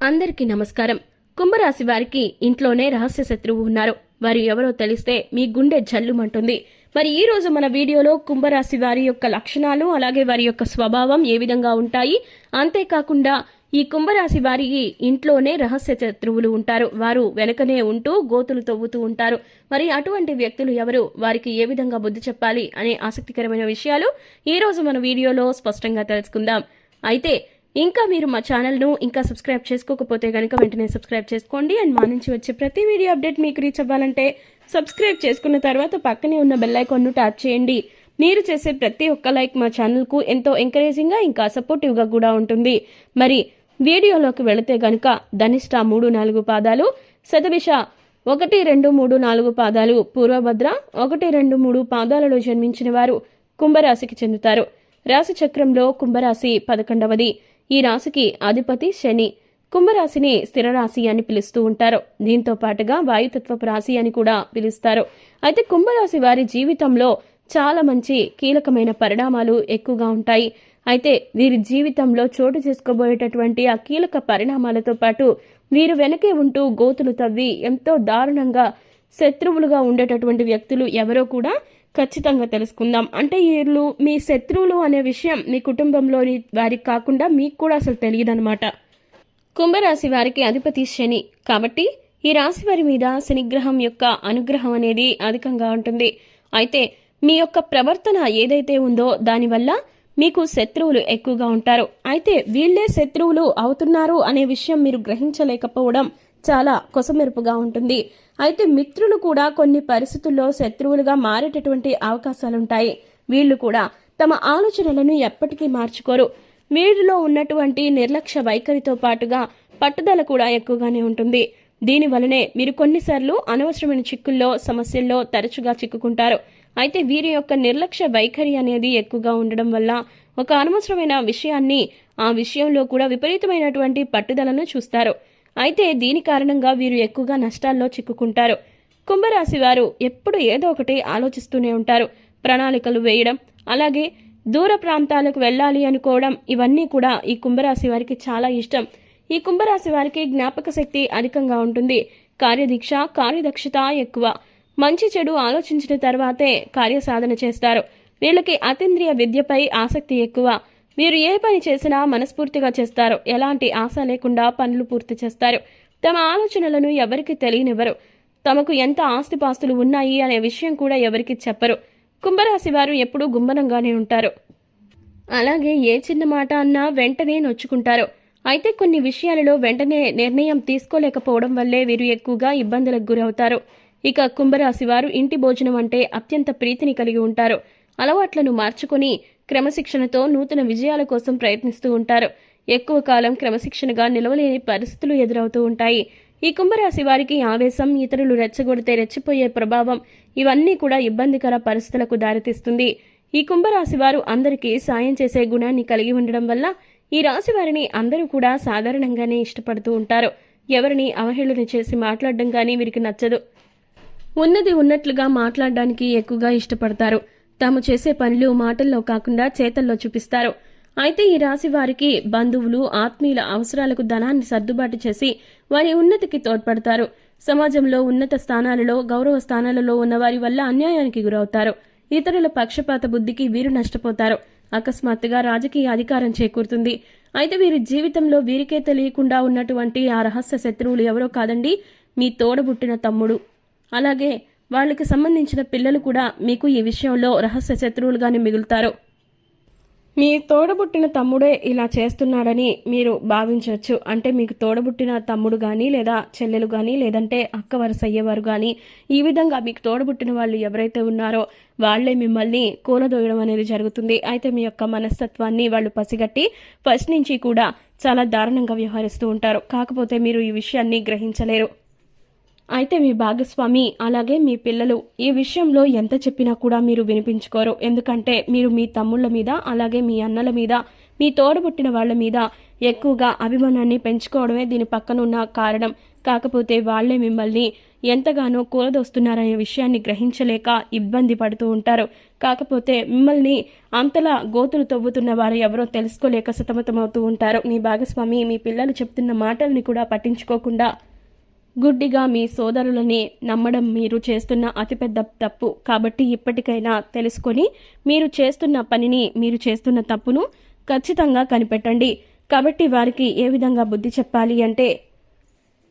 అందరికీ నమస్కారం. కుంభరాశి వారికి ఇంట్లోనే రహస్య శత్రువు ఉన్నారు. వారు ఎవరో తెలిస్తే మీ గుండె జల్లుమంటుంది. మరి ఈ రోజు మన వీడియోలో కుంభరాశి వారి యొక్క లక్షణాలు అలాగే వారి యొక్క స్వభావం ఏ విధంగా ఉంటాయి? అంతేకాకుండా ఈ కుంభరాశి వారికి ఇంట్లోనే రహస్య శత్రువులు ఉంటారు. వారు వెనకనే ఉంటూ గోతులు తవ్వుతూ ఉంటారు. మరి అటువంటి వ్యక్తులు ఎవరు? వారికి ఏ విధంగా బుద్ధి చెప్పాలి? అనే ఆసక్తికరమైన విషయాలు ఈ రోజు మన వీడియోలో స్పష్టంగా తెలుసుకుందాం. అయితే ఇంకా మీరు మా ఛానల్ను ఇంకా సబ్స్క్రైబ్ చేసుకోకపోతే కనుక వెంటనే సబ్స్క్రైబ్ చేసుకోండి. అండ్ మా నుంచి వచ్చే ప్రతి వీడియో అప్డేట్ మీకు రీచ్ అవ్వాలంటే సబ్స్క్రైబ్ చేసుకున్న తర్వాత పక్కనే ఉన్న బెల్ ఐకాన్ను ట్యాప్ చేయండి. మీరు చేసే ప్రతి ఒక్క లైక్ మా ఛానల్కు ఎంతో ఎంకరేజింగ్గా ఇంకా సపోర్టివ్గా కూడా ఉంటుంది. మరి వీడియోలోకి వెళితే గనుక ధనిష్ట మూడు నాలుగు పాదాలు శతభిష ఒకటి రెండు మూడు నాలుగు పాదాలు పూర్వభద్ర ఒకటి రెండు మూడు పాదాలలో జన్మించిన వారు కుంభరాశికి చెందుతారు. రాశి చక్రంలో కుంభరాశి పదకొండవది. ఈ రాశికి అధిపతి శని. కుంభరాశిని స్థిర రాశి అని పిలుస్తూ ఉంటారు. దీంతో పాటుగా వాయుతత్వపు రాశి అని కూడా పిలుస్తారు. అయితే కుంభరాశి వారి జీవితంలో చాలా మంచి కీలకమైన పరిణామాలు ఎక్కువగా ఉంటాయి. అయితే వీరి జీవితంలో చోటు చేసుకోబోయేటటువంటి ఆ కీలక పరిణామాలతో పాటు వీరు వెనకే ఉంటూ గోతులు తవ్వి ఎంతో దారుణంగా శత్రువులుగా ఉండేటటువంటి వ్యక్తులు ఎవరో కూడా ఖచ్చితంగా తెలుసుకుందాం. అంటే వీళ్ళు మీ శత్రువులు అనే విషయం మీ కుటుంబంలోని వారికి కాకుండా మీకు కూడా అసలు తెలియదన్నమాట. కుంభరాశి వారికి అధిపతి శని. కాబట్టి ఈ రాశి వారి మీద శనిగ్రహం యొక్క అనుగ్రహం అనేది అధికంగా ఉంటుంది. అయితే మీ యొక్క ప్రవర్తన ఏదైతే ఉందో దానివల్ల మీకు శత్రువులు ఎక్కువగా ఉంటారు. అయితే వీళ్ళే శత్రువులు అవుతున్నారు అనే విషయం మీరు గ్రహించలేకపోవడం చాలా కొసమెరుపుగా ఉంటుంది. అయితే మిత్రులు కూడా కొన్ని పరిస్థితుల్లో శత్రువులుగా మారేటటువంటి అవకాశాలుంటాయి. వీళ్ళు కూడా తమ ఆలోచనలను ఎప్పటికీ మార్చుకోరు. వీరిలో ఉన్నటువంటి నిర్లక్ష్య వైఖరితో పాటుగా పట్టుదల కూడా ఎక్కువగానే ఉంటుంది. దీని వలనే మీరు కొన్నిసార్లు అనవసరమైన చిక్కుల్లో సమస్యల్లో తరచుగా చిక్కుకుంటారు. అయితే వీరి యొక్క నిర్లక్ష్య వైఖరి అనేది ఎక్కువగా ఉండడం వల్ల ఒక అనవసరమైన విషయాన్ని ఆ విషయంలో కూడా విపరీతమైనటువంటి పట్టుదలను చూస్తారు. అయితే దీని కారణంగా వీరు ఎక్కువగా నష్టాల్లో చిక్కుకుంటారు. కుంభరాశి వారు ఎప్పుడు ఏదో ఒకటి ఆలోచిస్తూనే ఉంటారు. ప్రణాళికలు వేయడం అలాగే దూర ప్రాంతాలకు వెళ్ళాలి అనుకోవడం ఇవన్నీ కూడా ఈ కుంభరాశి వారికి చాలా ఇష్టం. ఈ కుంభరాశి వారికి జ్ఞాపక శక్తి అధికంగా ఉంటుంది. కార్యదీక్ష కార్యదక్షత ఎక్కువ. మంచి చెడు ఆలోచించిన తర్వాతే కార్యసాధన చేస్తారు. వీళ్ళకి అతీంద్రియ విద్యపై ఆసక్తి ఎక్కువ. వీరు ఏ పని చేసినా మనస్ఫూర్తిగా చేస్తారు. ఎలాంటి ఆశ లేకుండా పనులు పూర్తి చేస్తారు. తమ ఆలోచనలను ఎవరికి తెలియనివ్వరు. తమకు ఎంత ఆస్తిపాస్తులు ఉన్నాయి అనే విషయం కూడా ఎవరికి చెప్పరు. కుంభరాశి వారు ఎప్పుడూ గుమ్మనంగానే ఉంటారు. అలాగే ఏ చిన్న మాట అన్నా వెంటనే నొచ్చుకుంటారు. అయితే కొన్ని విషయాలలో వెంటనే నిర్ణయం తీసుకోలేకపోవడం వల్లే వీరు ఎక్కువగా ఇబ్బందులకు గురవుతారు. ఇక కుంభరాశి వారు ఇంటి భోజనం అంటే అత్యంత ప్రీతిని కలిగి ఉంటారు. అలవాట్లను మార్చుకొని క్రమశిక్షణతో నూతన విజయాల కోసం ప్రయత్నిస్తూ ఉంటారు. ఎక్కువ కాలం క్రమశిక్షణగా నిలవలేని పరిస్థితులు ఎదురవుతూ ఉంటాయి. ఈ కుంభరాశి వారికి ఆవేశం ఇతరులు రెచ్చగొడితే రెచ్చిపోయే ప్రభావం ఇవన్నీ కూడా ఇబ్బందికర పరిస్థితులకు దారితీస్తుంది. ఈ కుంభరాశి వారు అందరికీ సాయం చేసే గుణాన్ని కలిగి ఉండడం వల్ల ఈ రాశి వారిని అందరూ కూడా సాధారణంగానే ఇష్టపడుతూ ఉంటారు. ఎవరిని అవహేళన చేసి మాట్లాడడం కానీ వీరికి నచ్చదు. ఉన్నది ఉన్నట్లుగా మాట్లాడడానికి ఎక్కువగా ఇష్టపడతారు. తాము చేసే పనులు మాటల్లో కాకుండా చేతల్లో చూపిస్తారు. అయితే ఈ రాశి వారికి బంధువులు ఆత్మీయుల అవసరాలకు ధనాన్ని సర్దుబాటు చేసి వారి ఉన్నతికి తోడ్పడతారు. సమాజంలో ఉన్నత స్థానాలలో గౌరవ స్థానాలలో ఉన్న వారి వల్ల అన్యాయానికి గురవుతారు. ఇతరుల పక్షపాత బుద్ధికి వీరు నష్టపోతారు. అకస్మాత్తుగా రాజకీయ అధికారం చేకూరుతుంది. అయితే వీరి జీవితంలో వీరికే తెలియకుండా ఉన్నటువంటి ఆ రహస్య శత్రువులు ఎవరో కాదండి మీ తోడబుట్టిన తమ్ముడు. అలాగే వాళ్ళకి సంబంధించిన పిల్లలు కూడా మీకు ఈ విషయంలో రహస్య శత్రువులుగానే మిగులుతారు. మీ తోడబుట్టిన తమ్ముడే ఇలా చేస్తున్నాడని మీరు భావించవచ్చు. అంటే మీకు తోడబుట్టిన తమ్ముడు కానీ లేదా చెల్లెలు కానీ లేదంటే అక్క వరుస అయ్యేవారు కానీ ఈ విధంగా మీకు తోడబుట్టిన వాళ్ళు ఎవరైతే ఉన్నారో వాళ్ళే మిమ్మల్ని కూలదోయడం అనేది జరుగుతుంది. అయితే మీ యొక్క మనస్తత్వాన్ని వాళ్ళు పసిగట్టి ఫస్ట్ నుంచి కూడా చాలా దారుణంగా వ్యవహరిస్తూ ఉంటారు. కాకపోతే మీరు ఈ విషయాన్ని గ్రహించలేరు. అయితే మీ భాగస్వామి అలాగే మీ పిల్లలు ఈ విషయంలో ఎంత చెప్పినా కూడా మీరు వినిపించుకోరు. ఎందుకంటే మీరు మీ తమ్ముళ్ళ మీద అలాగే మీ అన్నల మీద మీ తోడబుట్టిన వాళ్ళ మీద ఎక్కువగా అభిమానాన్ని పెంచుకోవడమే దీని పక్కనున్న కారణం. కాకపోతే వాళ్ళే మిమ్మల్ని ఎంతగానో కూలదోస్తున్నారనే విషయాన్ని గ్రహించలేక ఇబ్బంది పడుతూ ఉంటారు. కాకపోతే మిమ్మల్ని అంతలా గోతులు తవ్వుతున్న వారు ఎవరో తెలుసుకోలేక సతమతమవుతూ ఉంటారు. మీ భాగస్వామి మీ పిల్లలు చెప్తున్న మాటల్ని కూడా పట్టించుకోకుండా గుడ్డిగా మీ సోదరులని నమ్మడం మీరు చేస్తున్న అతిపెద్ద తప్పు. కాబట్టి ఇప్పటికైనా తెలుసుకొని మీరు చేస్తున్న పనిని మీరు చేస్తున్న తప్పును ఖచ్చితంగా కనిపెట్టండి. కాబట్టి వారికి ఏ విధంగా బుద్ధి చెప్పాలి అంటే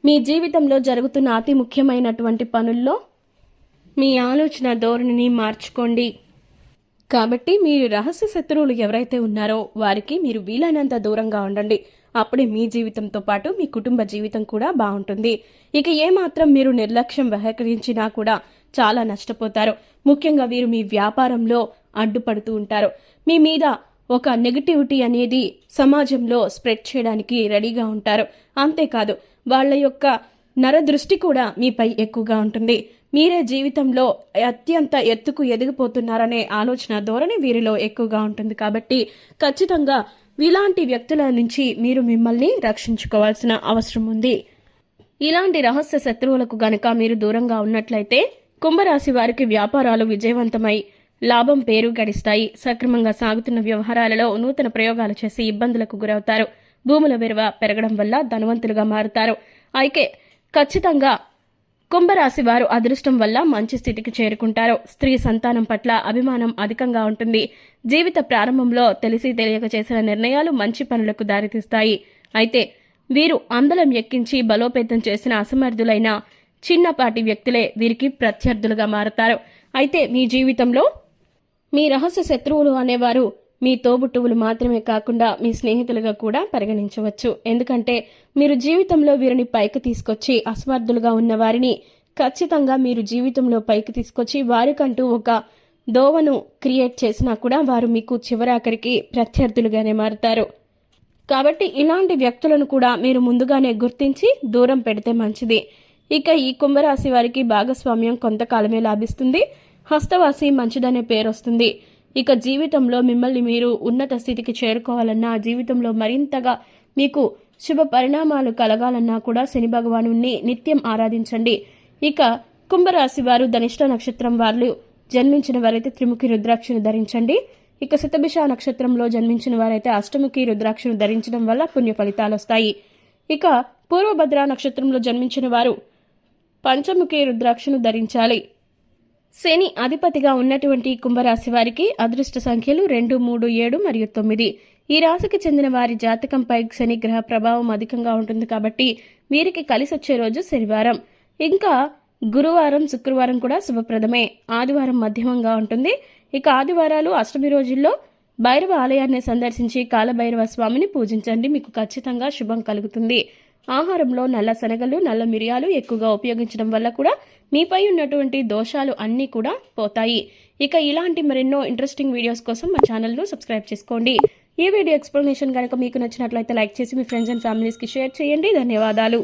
మీ జీవితంలో జరుగుతున్న అతి ముఖ్యమైనటువంటి పనుల్లో మీ ఆలోచన ధోరణిని మార్చుకోండి. కాబట్టి మీరు రహస్య శత్రువులు ఎవరైతే ఉన్నారో వారికి మీరు వీలైనంత దూరంగా ఉండండి. అప్పుడే మీ జీవితంతో పాటు మీ కుటుంబ జీవితం కూడా బాగుంటుంది. ఇక ఏమాత్రం మీరు నిర్లక్ష్యం వ్యవహరించినా కూడా చాలా నష్టపోతారు. ముఖ్యంగా వీరు మీ వ్యాపారంలో అడ్డుపడుతూ ఉంటారు. మీ మీద ఒక నెగటివిటీ అనేది సమాజంలో స్ప్రెడ్ చేయడానికి రెడీగా ఉంటారు. అంతేకాదు వాళ్ళ యొక్క నరదృష్టి కూడా మీపై ఎక్కువగా ఉంటుంది. మీరే జీవితంలో అత్యంత ఎత్తుకు ఎదిగిపోతున్నారనే ఆలోచన ధోరణి వీరిలో ఎక్కువగా ఉంటుంది. కాబట్టి ఖచ్చితంగా ఇలాంటి వ్యక్తుల నుంచి మీరు మిమ్మల్ని రక్షించుకోవాల్సిన అవసరం ఉంది. ఇలాంటి రహస్య శత్రువులకు గనక మీరు దూరంగా ఉన్నట్లయితే కుంభరాశి వారికి వ్యాపారాలు విజయవంతమై లాభం పేరు గడిస్తాయి. సక్రమంగా సాగుతున్న వ్యవహారాలలో నూతన ప్రయోగాలు చేసి ఇబ్బందులకు గురవుతారు. భూముల విలువ పెరగడం వల్ల ధనవంతులుగా మారుతారు. అయితే ఖచ్చితంగా కుంభరాశి వారు అదృష్టం వల్ల మంచి స్థితికి చేరుకుంటారు. స్త్రీ సంతానం పట్ల అభిమానం అధికంగా ఉంటుంది. జీవిత ప్రారంభంలో తెలిసి తెలియక చేసిన నిర్ణయాలు మంచి పనులకు దారితీస్తాయి. అయితే వీరు అందలం ఎక్కించి బలోపేతం చేసిన అసమర్థులైన చిన్నపాటి వ్యక్తులే వీరికి ప్రత్యర్థులుగా మారతారు. అయితే మీ జీవితంలో మీ రహస్య శత్రువులు అనేవారు మీ తోబుట్టువులు మాత్రమే కాకుండా మీ స్నేహితులుగా కూడా పరిగణించవచ్చు. ఎందుకంటే మీరు జీవితంలో వీరిని పైకి తీసుకొచ్చి అస్వార్థులుగా ఉన్న వారిని ఖచ్చితంగా మీరు జీవితంలో పైకి తీసుకొచ్చి వారికంటూ ఒక దోవను క్రియేట్ చేసినా కూడా వారు మీకు చివరాఖరికి ప్రత్యర్థులుగానే మారుతారు. కాబట్టి ఇలాంటి వ్యక్తులను కూడా మీరు ముందుగానే గుర్తించి దూరం పెడితే మంచిది. ఇక ఈ కుంభరాశి వారికి భాగస్వామ్యం కొంతకాలమే లాభిస్తుంది. హస్తవాసి మంచిదనే పేరు వస్తుంది ఇక జీవితంలో మిమ్మల్ని మీరు ఉన్నత స్థితికి చేరుకోవాలన్నా జీవితంలో మరింతగా మీకు శుభ పరిణామాలు కలగాలన్నా కూడా శని భగవాను నిత్యం ఆరాధించండి. ఇక కుంభరాశి వారు ధనిష్ట నక్షత్రం వారు జన్మించిన వారైతే త్రిముఖి రుద్రాక్షను ధరించండి. ఇక శతభిష నక్షత్రంలో జన్మించిన వారైతే అష్టముఖి రుద్రాక్షను ధరించడం వల్ల పుణ్య ఫలితాలు వస్తాయి. ఇక పూర్వభద్ర నక్షత్రంలో జన్మించిన వారు పంచముఖి రుద్రాక్షను ధరించాలి. శని అధిపతిగా ఉన్నటువంటి కుంభరాశి వారికి అదృష్ట సంఖ్యలు రెండు మూడు ఏడు మరియు తొమ్మిది. ఈ రాశికి చెందిన వారి జాతకంపై శని గ్రహ ప్రభావం అధికంగా ఉంటుంది కాబట్టి వీరికి కలిసి వచ్చే రోజు శనివారం. ఇంకా గురువారం శుక్రవారం కూడా శుభప్రదమే. ఆదివారం మధ్యమంగా ఉంటుంది. ఇక ఆదివారాలు అష్టమి రోజుల్లో భైరవ ఆలయాన్ని సందర్శించి కాలభైరవ స్వామిని పూజించండి. మీకు ఖచ్చితంగా శుభం కలుగుతుంది. ఆహారంలో నల్ల శనగలు నల్ల మిరియాలు ఎక్కువగా ఉపయోగించడం వల్ల కూడా మీపై ఉన్నటువంటి దోషాలు అన్నీ కూడా పోతాయి. ఇక ఇలాంటి మరెన్నో ఇంట్రెస్టింగ్ వీడియోస్ కోసం మా ఛానల్ను సబ్స్క్రైబ్ చేసుకోండి. ఈ వీడియో ఎక్స్ప్లెనేషన్ కనుక మీకు నచ్చినట్లయితే లైక్ చేసి మీ ఫ్రెండ్స్ అండ్ ఫ్యామిలీస్కి షేర్ చేయండి. ధన్యవాదాలు.